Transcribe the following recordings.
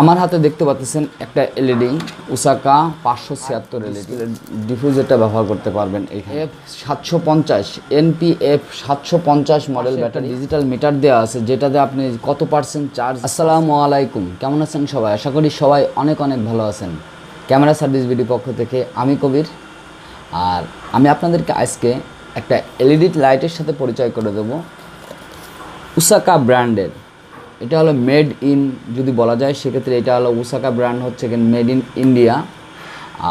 আমার হাতে দেখতে পাচ্ছেন একটা এলইডি উসাকা পাঁচশো ছিয়াত্তর এলইডি ডিফিউজারটা ব্যবহার করতে পারবেন এফ সাতশো পঞ্চাশ এনপিএফ সাতশো পঞ্চাশ মডেল ব্যাটারি ডিজিটাল মিটার দেওয়া আছে যেটাতে আপনি কত পার্সেন্ট চার্জ আসসালামু আলাইকুম কেমন আছেন সবাই? আশা করি সবাই অনেক অনেক ভালো আছেন। ক্যামেরা সার্ভিস বিডি পক্ষ থেকে আমি কবির। আর আমি আপনাদেরকে আজকে একটা এলইডি লাইটের সাথে পরিচয় করে দেবো। উসাকা ব্র্যান্ডের এটা হলো মেড ইন যদি বলা যায়, সেক্ষেত্রে এটা হলো উসাকা ব্র্যান্ড হচ্ছে মেড ইন ইন্ডিয়া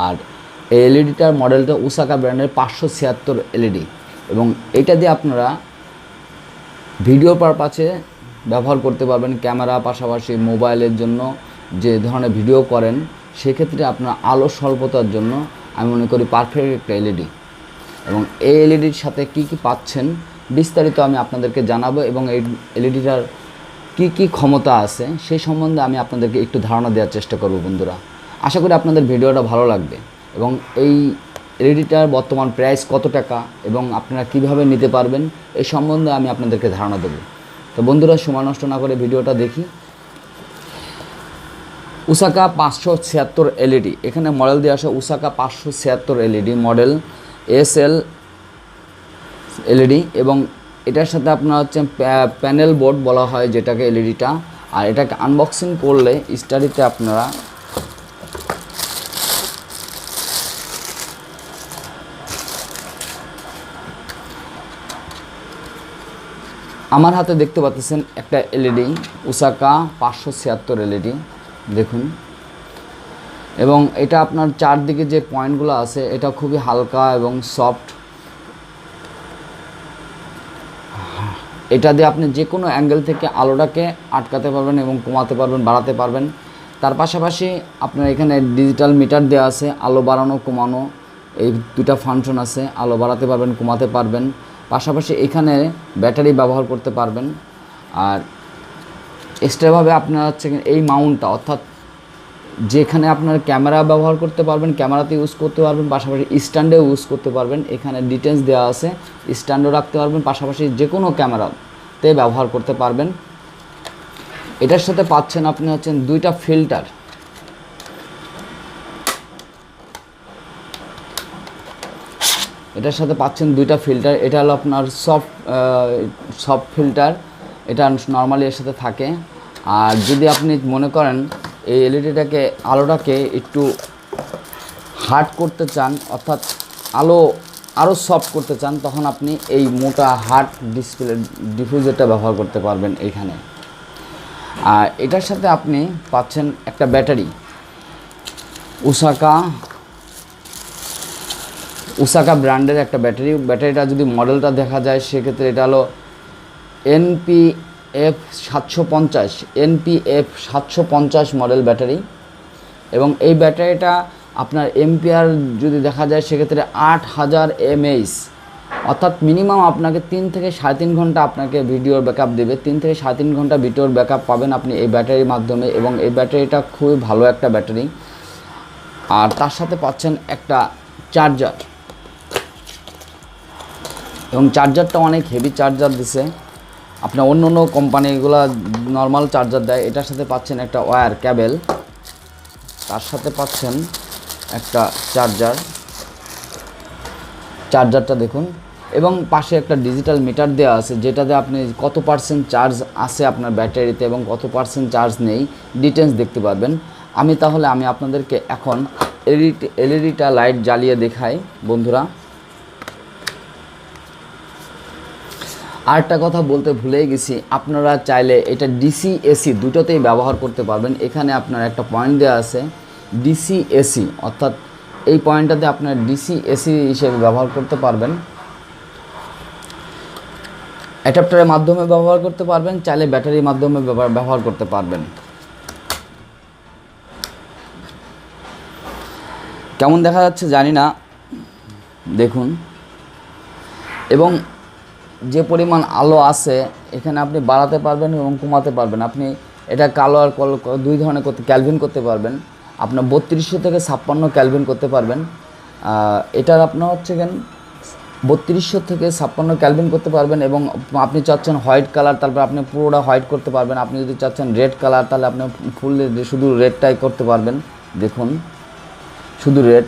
আর এই এলইডিটার মডেলটা উসাকা ব্র্যান্ডের পাঁচশো ছিয়াত্তর এলইডি এবং এটা দিয়ে আপনারা ভিডিও পারপাসে ব্যবহার করতে পারবেন ক্যামেরা পাশাপাশি মোবাইলের জন্য যে ধরনের ভিডিও করেন, সেক্ষেত্রে আপনার আলো স্বল্পতার জন্য আমি মনে করি পারফেক্ট একটা এলইডি এবং এই এলইডির সাথে কি কি পাচ্ছেন, বিস্তারিত আমি আপনাদেরকে জানাব এবং এই এলইডিটার কি কি ক্ষমতা আছে সেই সম্বন্ধে আমি আপনাদেরকে একটু ধারণা দেওয়ার চেষ্টা করব বন্ধুরা। আশা করি আপনাদের ভিডিওটা ভালো লাগবে এবং এই এলইডিটার বর্তমান প্রাইস কত টাকা এবং আপনারা কীভাবে নিতে পারবেন এই সম্বন্ধে আমি আপনাদেরকে ধারণা দেবো। তো বন্ধুরা, সময় নষ্ট না করে ভিডিওটা দেখি। উসাকা পাঁচশো ছিয়াত্তর এলইডি। এখানে মডেল দিয়ে আসে উসাকা পাঁচশো ছিয়াত্তর LED model S L LED এবং এটার সাথে আপনার হচ্ছে প্যানেল বোর্ড বলা হয় যেটাকে এলইডিটা আর এটাকে আনবক্সিং করলে স্টাডিতে আপনারা আমার হাতে দেখতে পাচ্ছেন একটা এলইডি উসাকা পাঁচশো ছিয়াত্তর এলইডি দেখুন। এবং এটা আপনার চারদিকে যে পয়েন্টগুলো আছে, এটা খুবই হালকা এবং সফট এটা দিয়ে আপনি যে কোনো অ্যাঙ্গেল থেকে আলোটাকে আটকাতে পারবেন এবং কমাতে পারবেন, বাড়াতে পারবেন। তার পাশাপাশি আপনার এখানে ডিজিটাল মিটার দেওয়া আছে, আলো বাড়ানো, কমানো। এই দুটা ফাংশন আছে, আলো বাড়াতে পারবেন, কমাতে পারবেন। পাশাপাশি এখানে ব্যাটারি ব্যবহার করতে পারবেন। আর এক্সট্রাভাবে আপনার হচ্ছে এই মাউন্টটা অর্থাৎ যেখানে আপনার ক্যামেরা ব্যবহার করতে পারবেন, ক্যামেরাতে ইউজ করতে পারবেন, পাশাপাশি স্ট্যান্ডেও ইউজ করতে পারবেন। এখানে ডিটেলস দেওয়া আছে স্ট্যান্ডও রাখতে পারবেন, পাশাপাশি যে কোনো ক্যামেরাতে ব্যবহার করতে পারবেন। এটার সাথে পাচ্ছেন আপনি হচ্ছেন দুইটা ফিল্টার এটার সাথে পাচ্ছেন দুইটা ফিল্টার এটা হলো আপনার সফট সফট ফিল্টার এটা নর্মালি এর সাথে থাকে। আর যদি আপনি মনে করেন এই এলইডিটাকে আলোটাকে একটু হার্ড করতে চান, অর্থাৎ আলো আরও সফট করতে চান, তখন আপনি এই মোটা হার্ড ডিসপ্লে ডিফিউজারটা ব্যবহার করতে পারবেন এইখানে আর এটার সাথে আপনি পাচ্ছেন একটা ব্যাটারি। উসাকা উসাকা ব্র্যান্ডের একটা ব্যাটারি। ব্যাটারিটা যদি মডেলটা দেখা যায়, সেক্ষেত্রে এটা হলো এনপি এফ সাতশো পঞ্চাশ এনপিএফ সাতশো পঞ্চাশ মডেল ব্যাটারি এবং এই ব্যাটারিটা আপনার এমপিআর যদি দেখা যায় সেক্ষেত্রে আট হাজার এমএইচ অর্থাৎ মিনিমাম আপনাকে তিন থেকে সাড়ে তিন ঘণ্টা আপনাকে ভিডিওর ব্যাকআপ দেবে। তিন থেকে সাড়ে তিন ঘণ্টা ভিডিওর ব্যাকআপ পাবেন আপনি এই ব্যাটারির মাধ্যমে এবং এই ব্যাটারিটা খুবই ভালো একটা ব্যাটারি আর তার সাথে পাচ্ছেন একটা চার্জার এবং চার্জারটা অনেক হেভি চার্জার দিছে। আপনার অন্য অন্য কোম্পানিগুলো নর্মাল চার্জার দেয়, এটার সাথে পাচ্ছেন একটা ওয়্যার ক্যাবেল তার সাথে পাচ্ছেন একটা চার্জার চার্জারটা দেখুন, এবং পাশে একটা ডিজিটাল মিটার দেওয়া আছে, যেটাতে আপনি কত পার্সেন্ট চার্জ আছে আপনার ব্যাটারিতে এবং কত পার্সেন্ট চার্জ নেই ডিটেলস দেখতে পারবেন। আমি তাহলে, আমি আপনাদেরকে এখন এলইডি এলইডিটা লাইট জ্বালিয়ে দেখাই, বন্ধুরা। আরেকটা কথা বলতে ভুলেই গেছি, আপনারা চাইলে এটা ডিসি এসি দুটোতেই ব্যবহার করতে পারবেন। এখানে আপনার একটা পয়েন্ট দেওয়া আছে ডিসি এসি অর্থাৎ এই পয়েন্টটাতে আপনার ডিসি এসি হিসেবে ব্যবহার করতে পারবেন। অ্যাডাপ্টারের মাধ্যমে ব্যবহার করতে পারবেন, চাইলে ব্যাটারির মাধ্যমে ব্যবহার করতে পারবেন। কেমন দেখা যাচ্ছে জানি না, দেখুন। এবং যে পরিমাণ আলো আছে, এখানে আপনি বাড়াতে পারবেন এবং কমাতে পারবেন। আপনি এটা কালো আর কল, দুই ধরনের করতে, ক্যালভিন করতে পারবেন। আপনার বত্রিশশো থেকে ছাপ্পান্ন ক্যালভিন করতে পারবেন। এটার আপনার হচ্ছে কেন বত্রিশশো থেকে ছাপ্পান্ন ক্যালভিন করতে পারবেন এবং আপনি চাচ্ছেন হোয়াইট কালার, তারপর আপনি পুরোটা হোয়াইট করতে পারবেন। আপনি যদি চাচ্ছেন রেড কালার, তাহলে আপনি ফুল শুধু রেডটাই করতে পারবেন। দেখুন, শুধু রেড,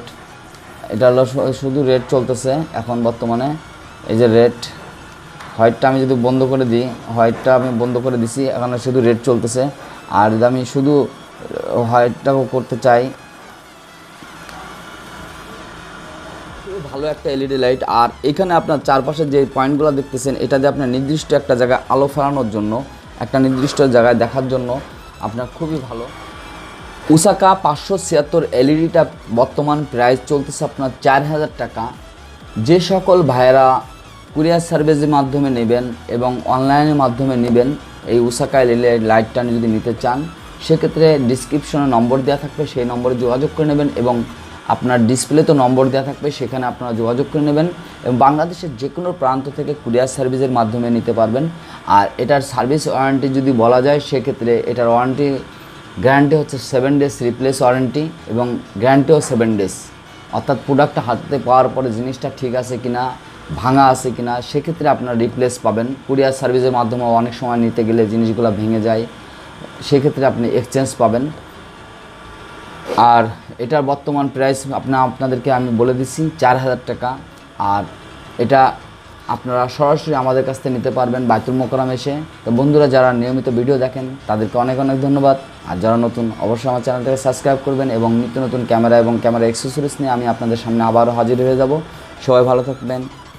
এটা হলো শুধু রেড চলতেছে এখন বর্তমানে। এই যে রেড হোয়াইটটা আমি যদি বন্ধ করে দিই হোয়াইটটা আমি বন্ধ করে দিছি, এখন শুধু রেড চলতেছে। আর যদি আমি শুধু হোয়াইটটাও করতে চাই, ভালো একটা এলইডি লাইট আর এখানে আপনার চারপাশে যে পয়েন্টগুলো দেখতেছেন, এটা দিয়ে আপনার নির্দিষ্ট একটা জায়গায় আলো ফেরানোর জন্য, একটা নির্দিষ্ট জায়গায় দেখার জন্য আপনার খুবই ভালো। উসাকা পাঁচশো ছিয়াত্তর এলইডিটা বর্তমান প্রাইস চলতেছে আপনার চার হাজার টাকা। যে সকল ভাইয়েরা কুরিয়ার সার্ভিসের মাধ্যমে নেবেন এবং অনলাইনের মাধ্যমে নেবেন এই উসাকা এলইডি লাইটটা যদি নিতে চান, সেক্ষেত্রে ডিসক্রিপশনে নম্বর দেওয়া থাকবে, সেই নম্বরে যোগাযোগ করে নেবেন এবং আপনার ডিসপ্লেতে নম্বর দেওয়া থাকবে, সেখানে আপনারা যোগাযোগ করে নেবেন এবং বাংলাদেশের যে কোনো প্রান্ত থেকে কুরিয়ার সার্ভিসের মাধ্যমে নিতে পারবেন। আর এটার সার্ভিস ওয়ারেন্টি যদি বলা যায়, সেক্ষেত্রে এটার ওয়ারেন্টি, গ্যারান্টি হচ্ছে সেভেন ডেজ রিপ্লেস ওয়ারেন্টি এবং গ্যারান্টিও সেভেন ডেজ অর্থাৎ প্রোডাক্টটা হাতে পাওয়ার পরে জিনিসটা ঠিক আছে কিনা ভাঙা আছে কিনা, সেক্ষেত্রে আপনারা রিপ্লেস পাবেন। কুরিয়ার সার্ভিসের মাধ্যমে অনেক সময় নিতে গেলে জিনিসগুলো ভেঙে যায়, সেক্ষেত্রে আপনি এক্সচেঞ্জ পাবেন। আর এটার বর্তমান প্রাইস আপনার আপনাদেরকে আমি বলে দিচ্ছি, চার হাজার টাকা। আর এটা আপনারা সরাসরি আমাদের কাছ থেকে নিতে পারবেন বাইতুল মোকরাম এসে। তো বন্ধুরা, যারা নিয়মিত ভিডিও দেখেন, তাদেরকে অনেক অনেক ধন্যবাদ। আর যারা নতুন, অবশ্যই আমার চ্যানেলটাকে সাবস্ক্রাইব করবেন এবং নিত্য নতুন ক্যামেরা এবং ক্যামেরা এক্সেসরিজ নিয়ে আমি আপনাদের সামনে আবারও হাজির হয়ে যাব। সবাই ভালো থাকবেন।